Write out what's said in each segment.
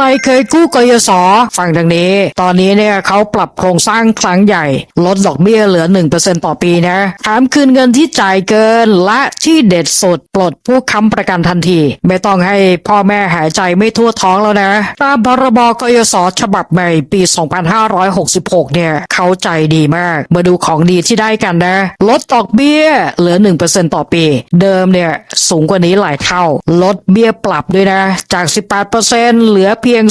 ใครเคยกู้กยศฟังดังนี้ ตอนนี้เนี่ยเขาปรับโครงสร้างครั้งใหญ่ ลดดอกเบี้ยเหลือ 1%ต่อปีนะแถมคืนเงินที่จ่ายเกินและที่เด็ดสุดปลดผู้ค้ำประกันทันที ไม่ต้องให้พ่อแม่หายใจไม่ทั่วท้องแล้วนะ ตามพรบกยศฉบับใหม่ปี 2566 เนี่ยเขาใจดีมาก มาดูของดีที่ได้กันนะ ลดดอกเบี้ยเหลือ 1%ต่อปี เดิมเนี่ย สูงกว่านี้หลายเท่า ลดเบี้ยปรับด้วยนะ จาก 18%เหลือเพียง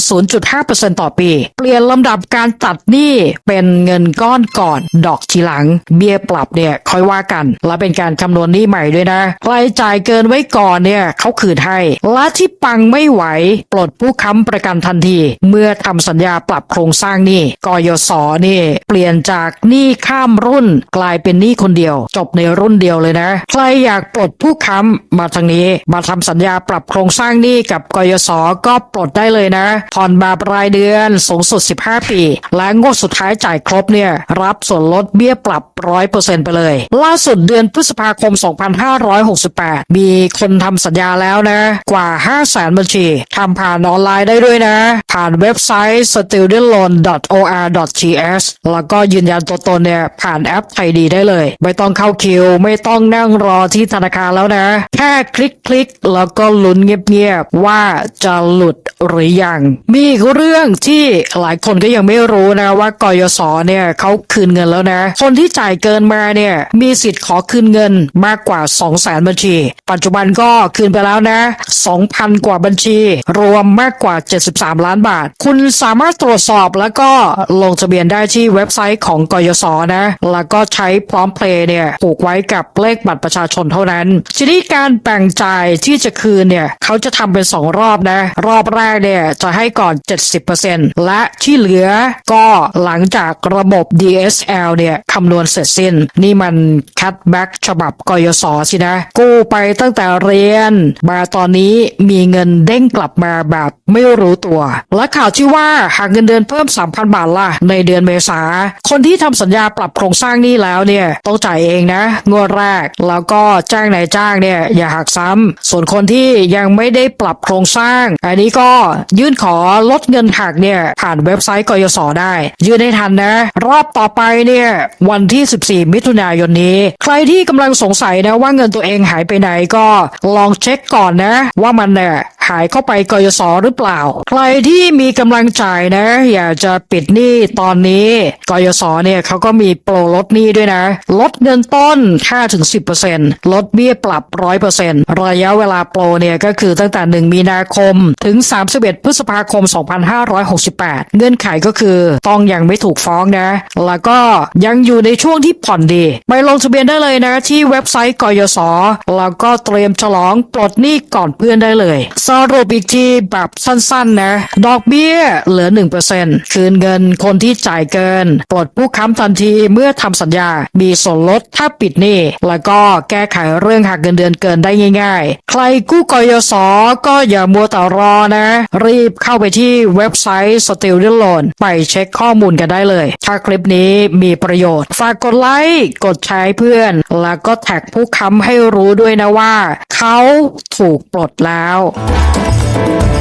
0.5%ต่อปี เปลี่ยนลำดับการตัดหนี้เป็นเงินก้อนก่อน ดอกทีหลัง เบี้ยปรับเนี่ยค่อยว่ากัน และเป็นการคำนวณหนี้ใหม่ด้วยนะใครจ่ายเกินไว้ก่อนเนี่ยเขาคืนให้ และที่ปังไม่ไหว ปลดผู้ค้ำประกันทันที เมื่อทำสัญญาปรับโครงสร้างหนี้กยศนี่เปลี่ยนจากหนี้ข้ามรุ่น กลายเป็นหนี้คนเดียว จบในรุ่นเดียวเลยนะ ใครอยากปลดผู้ค้ำมาทางนี้ มาทำสัญญาปรับโครงสร้างหนี้กับกยศก็ปลดได้เลยนะ ผ่อนแบบรายเดือนสูงสุด 15 ปี และงวดสุดท้ายจ่ายครบเนี่ยรับส่วนลดเบี้ยปรับ 100%ไปเลย ล่าสุดเดือนพฤษภาคม 2568 มีคนทำสัญญาแล้วนะ กว่า 5 0 0 0 0 0 บัญชีทำผ่านออนไลน์ได้ด้วยนะ ผ่านเว็บไซต์ studentloan.or.th แล้วก็ยืนยันตัวตนเนี่ย ผ่านแอปไทยดีได้เลย ไม่ต้องเข้าคิว ไม่ต้องนั่งรอที่ธนาคารแล้วนะ แค่คลิกคลิกๆแล้วก็ลุ้นเงียบๆว่าจะหลุดหรือยัง มีอีกเรื่องที่หลายคนก็ยังไม่รู้นะว่ากยศเนี่ยเขาคืนเงินแล้วนะ คนที่จ่ายเกินมาเนี่ยมีสิทธิ์ขอคืนเงินมากกว่า 2 0 0 0 0 0บัญชี ปัจจุบันก็คืนไปแล้วนะ 2,000 กว่าบัญชี รวมมากกว่า 73 ล้านบาท คุณสามารถตรวจสอบแล้วก็ลงทะเบียนได้ที่เว็บไซต์ของกยศนะ แล้วก็ใช้พร้อมเพลย์เนี่ยผูกไว้กับเลขบัตรประชาชนเท่านั้นทีนี้การแบ่งจ่ายที่จะคืนเนี่ยเขาจะทำเป็น 2 รอบนะ รอบแรกเนี่ยจะให้ก่อน 70%และที่เหลือก็หลังจากระบบ DSL เนี่ยคำนวณเสร็จสิ้น นี่มัน cutback ฉบับกยศสินะ กู้ไปตั้งแต่เรียน มาตอนนี้มีเงินเด้งกลับมาแบบไม่รู้ตัว และข่าวที่ว่าหากเงินเดือนเพิ่ม 3,000 บาทล่ะ ในเดือนเมษา คนที่ทำสัญญาปรับโครงสร้างนี้แล้วเนี่ยต้องจ่ายเองนะ งวดแรกแล้วก็จ้างนายจ้างเนี่ยอย่าหกซ้ำส่วนคนที่ยังไม่ได้ปรับโครงสร้าง อันนี้ก็ยื่นขอลดเงินหักเนี่ยผ่านเว็บไซต์กยศได้ ยื่นได้ทันนะ รอบต่อไปเนี่ยวันที่ 14 มิถุนายนนี้ ใครที่กำลังสงสัยนะว่าเงินตัวเองหายไปไหนก็ลองเช็คก่อนนะ ว่ามันเนี่ย หายเข้าไปกยศหรือเปล่า ใครที่มีกำลังจ่ายนะ อยากจะปิดหนี้ตอนนี้กยศเนี่ยเขาก็มีโปรลดหนี้ด้วยนะ ลดเงินต้น5ถึง10%ลดเบี้ยปรับ 100%ระยะเวลาโปรเนี่ยก็คือตั้งแต่ 1 มีนาคม ถึง 31 พฤษภาคม 2568 เงื่อนไขก็คือต้องยังไม่ถูกฟ้องนะ แล้วก็ยังอยู่ในช่วงที่ผ่อนดี ไปลงทะเบียนได้เลยนะที่เว็บไซต์กยศแล้วก็เตรียมฉลองปลดหนี้ก่อนเพื่อนได้เลยสรุปอีกทีแบบสั้นๆนะ ดอกเบี้ยเหลือ 1%คืนเงินคนที่จ่ายเกิน ปลดผู้ค้ำทันทีเมื่อทำสัญญา มีส่วนลดถ้าปิดหนี้ แล้วก็แก้ไขเรื่องหักเงินเดือนเกินได้ง่ายๆ ใครกู้กยศก็อย่ามัวแต่รอนะ รีบเข้าไปที่เว็บไซต์ Student Loan ไปเช็คข้อมูลกันได้เลย ถ้าคลิปนี้มีประโยชน์ ฝากกดไลค์ กดแชร์เพื่อน แล้วก็แท็กผู้ค้ำให้รู้ด้วยนะว่า เขาถูกปลดแล้ว Thank you.